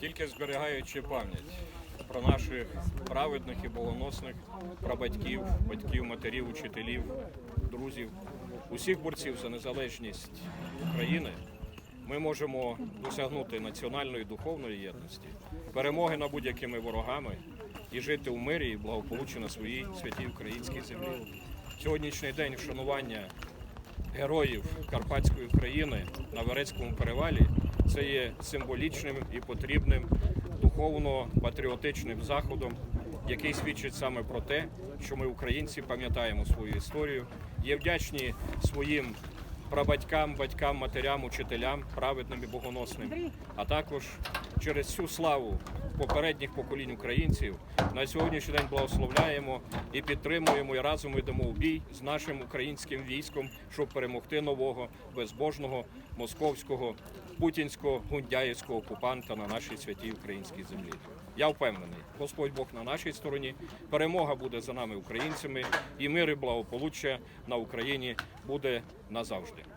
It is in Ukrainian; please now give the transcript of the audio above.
тільки зберігаючи пам'ять про наших праведних і богоносних прабатьків, батьків, матерів, учителів, друзів, усіх борців за незалежність України, ми можемо досягнути національної духовної єдності, перемоги над будь-якими ворогами і жити у мирі і благополуччі на своїй святій українській землі. Сьогоднішній день вшанування героїв Карпатської України на Верецькому перевалі. Це є символічним і потрібним духовно-патріотичним заходом, який свідчить саме про те, що ми, українці, пам'ятаємо свою історію, є вдячні своїм прабатькам, батькам, матерям, учителям, праведним і богоносним, а також через цю славу попередніх поколінь українців на сьогоднішній день благословляємо і підтримуємо і разом йдемо у бій з нашим українським військом, щоб перемогти нового безбожного московського путінського гундяївського окупанта на нашій святій українській землі. Я впевнений, Господь Бог на нашій стороні. Перемога буде за нами, українцями, і мир і благополуччя на Україні буде назавжди.